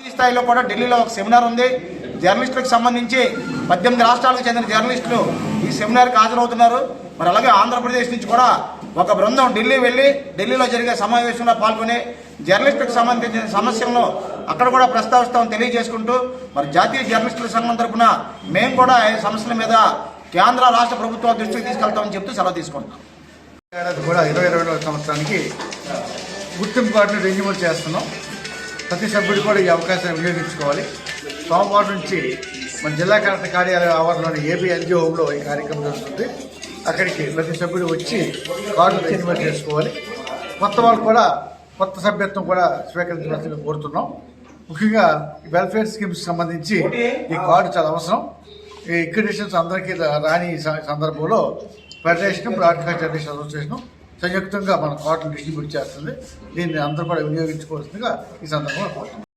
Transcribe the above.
స్థాయిలో కూడా ఢిల్లీలో ఒక సెమినార్ ఉంది. జర్నలిస్టులకు సంబంధించి పద్దెనిమిది రాష్ట్రాలకు చెందిన జర్నలిస్టులు ఈ సెమినార్కి హాజరవుతున్నారు. మరి అలాగే ఆంధ్రప్రదేశ్ నుంచి కూడా ఒక బృందం ఢిల్లీ వెళ్ళి ఢిల్లీలో జరిగే సమావేశంలో పాల్గొని జర్నలిస్టులకు సంబంధించిన సమస్యలను అక్కడ కూడా ప్రస్తావిస్తామని తెలియజేసుకుంటూ మరి జాతీయ జర్నలిస్టుల సంఘం తరఫున మేము కూడా ఈ సమస్యల మీద కేంద్ర రాష్ట్ర ప్రభుత్వాల దృష్టికి తీసుకెళ్తామని చెప్తూ సెలవు తీసుకుంటాం కూడా ఇరవై ఇరవై సంవత్సరానికి గుర్తింపు కార్డును రెన్యువల్ చేస్తున్నాం. ప్రతి సభ్యుడు కూడా ఈ అవకాశాన్ని వినియోగించుకోవాలి. సోమవారం నుంచి మన జిల్లా కలెక్టర్ కార్యాలయ ఆవరణలోని ఏపీ ఎన్జిఓ హోమ్లో ఈ కార్యక్రమం జరుగుతుంది. అక్కడికి ప్రతి సభ్యుడు వచ్చి కార్డు రెన్యువల్ చేసుకోవాలి. కొత్త వాళ్ళు కూడా కొత్త సభ్యత్వం కూడా స్వీకరించవలసిందిగా కోరుతున్నాం. ముఖ్యంగా ఈ వెల్ఫేర్ స్కీమ్స్ సంబంధించి ఈ కార్డు చాలా అవసరం. ఈ ఇక్విడేషన్స్ అందరికీ రాని సందర్భంలో ఫెడరేషన్ బ్రాడ్కాస్ట్ జర్నలిస్ట్ అసోసియేషన్ సంయుక్తంగా మన కార్డులు డిస్ట్రిబ్యూట్ చేస్తుంది. దీన్ని అందరూ కూడా వినియోగించుకోవాల్సిందిగా ఈ సందర్భంగా కోరుతున్నాం.